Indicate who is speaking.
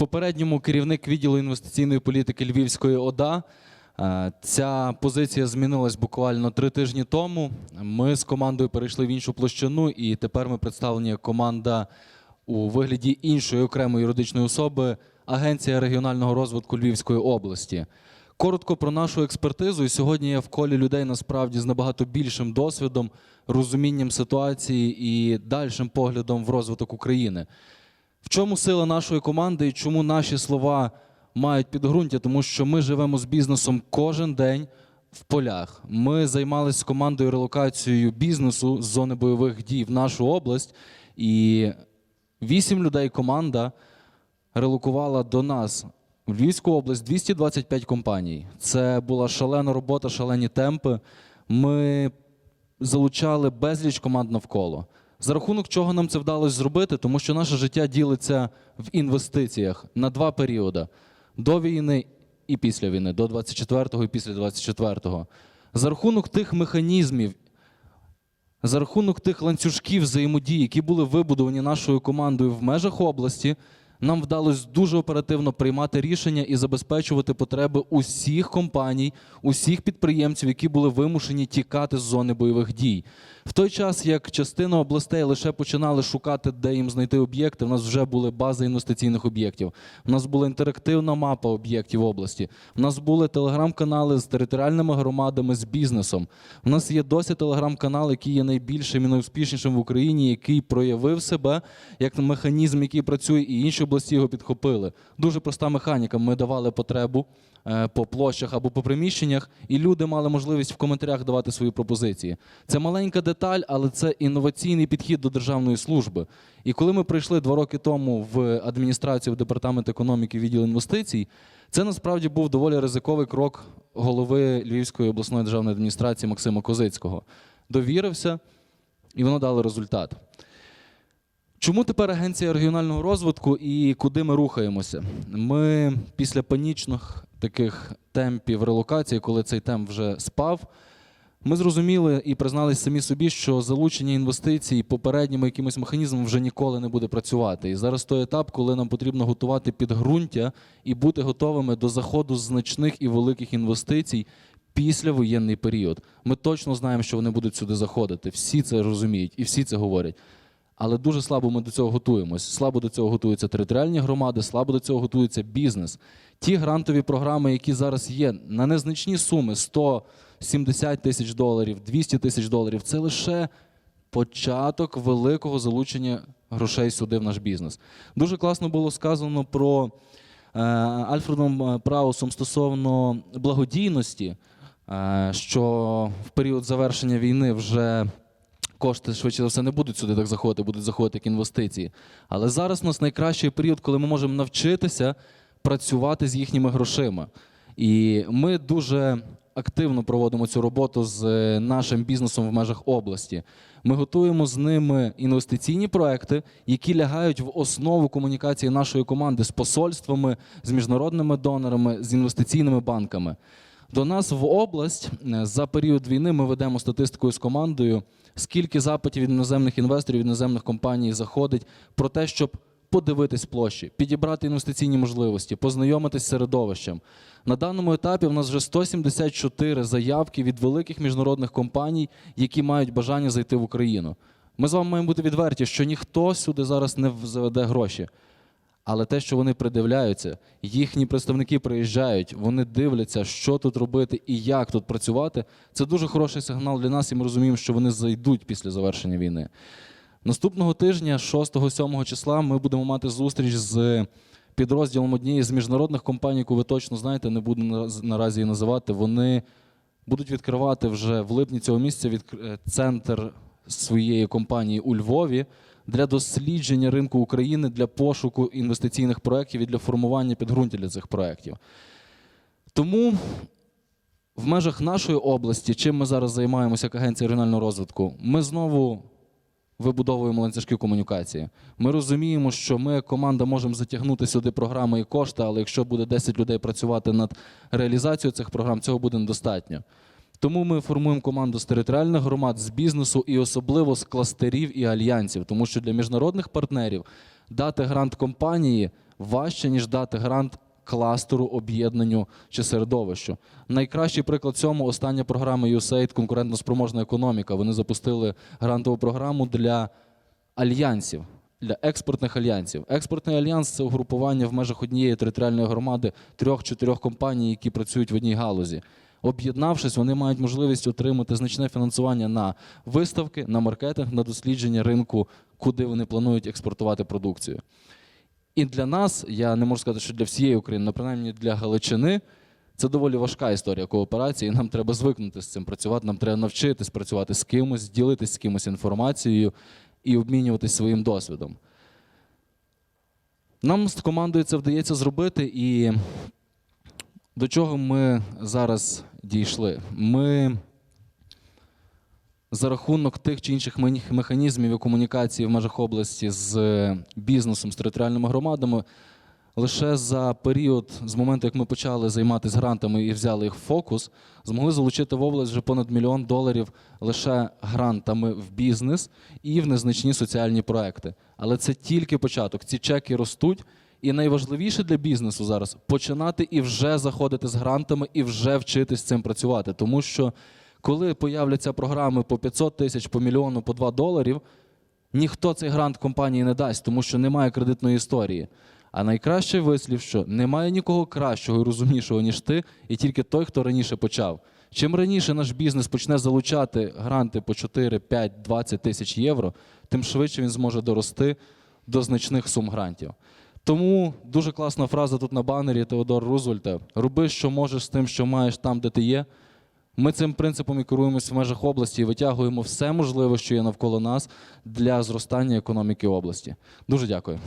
Speaker 1: попередньому керівник відділу інвестиційної політики Львівської ОДА. Е, Ця позиція змінилась буквально три тижні тому. Ми з командою перейшли в іншу площину, і тепер ми представлені як команда у вигляді іншої окремої юридичної особи Агенція регіонального розвитку Львівської області. Коротко про нашу експертизу. І сьогодні я в колі людей насправді з набагато більшим досвідом, розумінням ситуації і дальшим поглядом в розвиток України. В чому сила нашої команди і чому наші слова мають підґрунтя? Тому що ми живемо з бізнесом кожен день в полях. Ми займалися командою релокацією бізнесу з зони бойових дій в нашу область, і вісім людей команда релокувала до нас в Львівську область 225 компаній. Це була шалена робота, шалені темпи. Ми залучали безліч команд навколо. За рахунок чого нам це вдалося зробити, тому що наше життя ділиться в інвестиціях на два періоди: до війни і після війни, до 24-го і після 24-го. За рахунок тих механізмів, за рахунок тих ланцюжків взаємодії, які були вибудовані нашою командою в межах області, нам вдалося дуже оперативно приймати рішення і забезпечувати потреби усіх компаній, усіх підприємців, які були вимушені тікати з зони бойових дій. В той час, як частина областей лише починали шукати, де їм знайти об'єкти, в нас вже були бази інвестиційних об'єктів. У нас була інтерактивна мапа об'єктів області. У нас були телеграм-канали з територіальними громадами, з бізнесом. У нас є досі телеграм-канал, який є найбільшим і найуспішнішим в Україні, який проявив себе як механізм, який працює, і інші області його підхопили. Дуже проста механіка. Ми давали потребу е, по площах або по приміщеннях, і люди мали можливість в коментарях давати свої пропозиції. Це маленька деталь, але це інноваційний підхід до державної служби. І коли ми прийшли два роки тому в адміністрацію в департамент економіки відділ інвестицій, це насправді був доволі ризиковий крок голови Львівської обласної державної адміністрації Максима Козицького. Довірився, і воно дало результат. Чому тепер агенція регіонального розвитку і куди ми рухаємося? Ми після панічних таких темпів релокації, коли цей темп вже спав, ми зрозуміли і призналися самі собі, що залучення інвестицій попередніми якимось механізмом вже ніколи не буде працювати. І зараз той етап, коли нам потрібно готувати підґрунтя і бути готовими до заходу значних і великих інвестицій після воєнний період. Ми точно знаємо, що вони будуть сюди заходити. Всі це розуміють і всі це говорять. Але дуже слабо ми до цього готуємось. Слабо до цього готуються територіальні громади, слабо до цього готується бізнес. Ті грантові програми, які зараз є на незначні суми 170 тисяч доларів, 200 тисяч доларів, це лише початок великого залучення грошей сюди в наш бізнес. Дуже класно було сказано про е, Альфредом Праусом стосовно благодійності, е, що в період завершення війни вже кошти швидше за все не будуть сюди так заходити, будуть заходити як інвестиції. Але зараз у нас найкращий період, коли ми можемо навчитися працювати з їхніми грошима. І ми дуже активно проводимо цю роботу з е, нашим бізнесом в межах області. Ми готуємо з ними інвестиційні проекти, які лягають в основу комунікації нашої команди з посольствами, з міжнародними донорами, з інвестиційними банками. До нас в область е, за період війни ми ведемо статистикою з командою, скільки запитів від іноземних інвесторів, від іноземних компаній заходить про те, щоб подивитись площі, підібрати інвестиційні можливості, познайомитись з середовищем. На даному етапі в нас вже 174 заявки від великих міжнародних компаній, які мають бажання зайти в Україну. Ми з вами маємо бути відверті, що ніхто сюди зараз не заведе гроші. Але те, що вони придивляються, їхні представники приїжджають, вони дивляться, що тут робити і як тут працювати. Це дуже хороший сигнал для нас, і ми розуміємо, що вони зайдуть після завершення війни. Наступного тижня, 6-7 числа, ми будемо мати зустріч з підрозділом однієї з міжнародних компаній, яку ви точно знаєте, не буду наразі її називати. Вони будуть відкривати вже в липні цього місяця від центр своєї компанії у Львові для дослідження ринку України, для пошуку інвестиційних проєктів і для формування підґрунтя для цих проєктів. Тому в межах нашої області, чим ми зараз займаємося як агенція регіонального розвитку, ми знову вибудовуємо ланцюжки комунікації. Ми розуміємо, що ми, як команда, можемо затягнути сюди програми і кошти, але якщо буде 10 людей працювати над реалізацією цих програм, цього буде недостатньо. Тому ми формуємо команду з територіальних громад, з бізнесу і особливо з кластерів і альянсів, тому що для міжнародних партнерів дати грант компанії важче, ніж дати грант кластеру, об'єднанню чи середовищу. Найкращий приклад цьому остання програма USAID конкурентноспроможна економіка. Вони запустили грантову програму для альянсів. Для експортних альянсів. Експортний альянс це угрупування в межах однієї територіальної громади трьох-чотирьох компаній, які працюють в одній галузі. Об'єднавшись, вони мають можливість отримати значне фінансування на виставки, на маркетинг, на дослідження ринку, куди вони планують експортувати продукцію. І для нас, я не можу сказати, що для всієї України, але принаймні для Галичини, це доволі важка історія кооперації. і Нам треба звикнути з цим працювати. Нам треба навчитись працювати з кимось, ділитись з кимось інформацією і обмінюватись своїм досвідом. Нам з командою це вдається зробити, і до чого ми зараз дійшли? Ми за рахунок тих чи інших механізмів і комунікації в межах області з бізнесом, з територіальними громадами, лише за період з моменту, як ми почали займатися грантами і взяли їх в фокус, змогли залучити в область вже понад мільйон доларів лише грантами в бізнес і в незначні соціальні проекти. Але це тільки початок. Ці чеки ростуть. І найважливіше для бізнесу зараз починати і вже заходити з грантами, і вже вчитись цим працювати. Тому що коли появляться програми по 500 тисяч, по мільйону, по 2 доларів, ніхто цей грант компанії не дасть, тому що немає кредитної історії. А найкращий вислів, що немає нікого кращого і розумнішого, ніж ти, і тільки той, хто раніше почав. Чим раніше наш бізнес почне залучати гранти по 4, 5, 20 тисяч євро, тим швидше він зможе дорости до значних сум грантів. Тому дуже класна фраза тут на банері Теодор Рузвельта: роби, що можеш з тим, що маєш там, де ти є. Ми цим принципом і керуємося в межах області і витягуємо все можливе, що є навколо нас для зростання економіки області. Дуже дякую.